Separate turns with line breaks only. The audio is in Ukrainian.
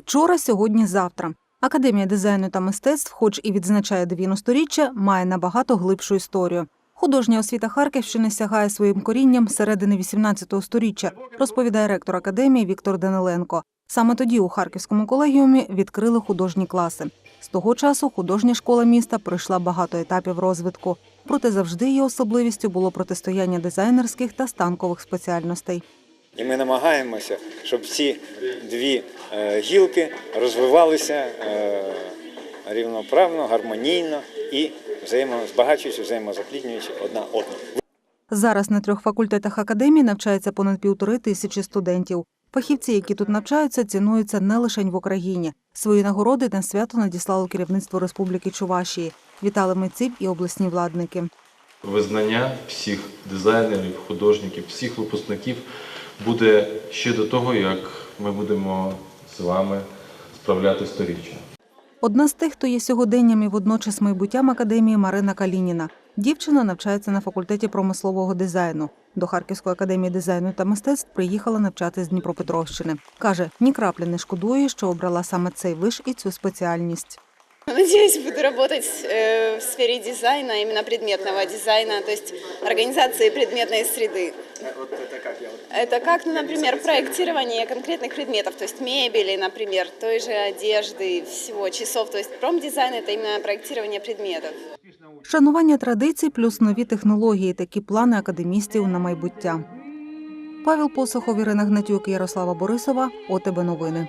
Вчора, сьогодні, завтра. Академія дизайну та мистецтв, хоч і відзначає 90-річчя, має набагато глибшу історію. Художня освіта Харківщини сягає своїм корінням середини 18 століття, розповідає ректор академії Віктор Даниленко. Саме тоді у Харківському колегіумі відкрили художні класи. З того часу художня школа міста пройшла багато етапів розвитку. Проте завжди її особливістю було протистояння дизайнерських та станкових спеціальностей.
І ми намагаємося, щоб ці дві е, гілки розвивалися е, рівноправно, гармонійно і взаємозбагачуючи, взаємозапліднюючи одна одну.
Зараз на трьох факультетах академії навчається понад півтори тисячі студентів. Фахівці, які тут навчаються, цінуються не лише в Україні. Свої нагороди на свято надіслало керівництво Республіки Чувашії. Вітали митців і обласні владники.
Визнання всіх дизайнерів, художників, всіх випускників буде ще до того, як ми будемо з вами справляти сторіччя.
Одна з тих, хто є сьогоденням і водночас майбуттям академії Марина Калініна. Дівчина навчається на факультеті промислового дизайну. До Харківської академії дизайну та мистецтв приїхала навчати з Дніпропетровщини. Каже, ні краплі не шкодує, що обрала саме цей виш і цю спеціальність.
Надеюсь, буду работать э, в сфере дизайна, именно предметного дизайна, то есть организации предметной среды. Это как, ну, например, проектирование конкретных предметов, то есть мебели, например, той же одежды, всего, часов. То есть промдизайн – это именно проектирование предметов.
Шанування традицій плюс нові технології такі плани академістів на майбуття. Павел Посохов, Ірина Гнатюк, Ярослава Борисова. ОТБ новини.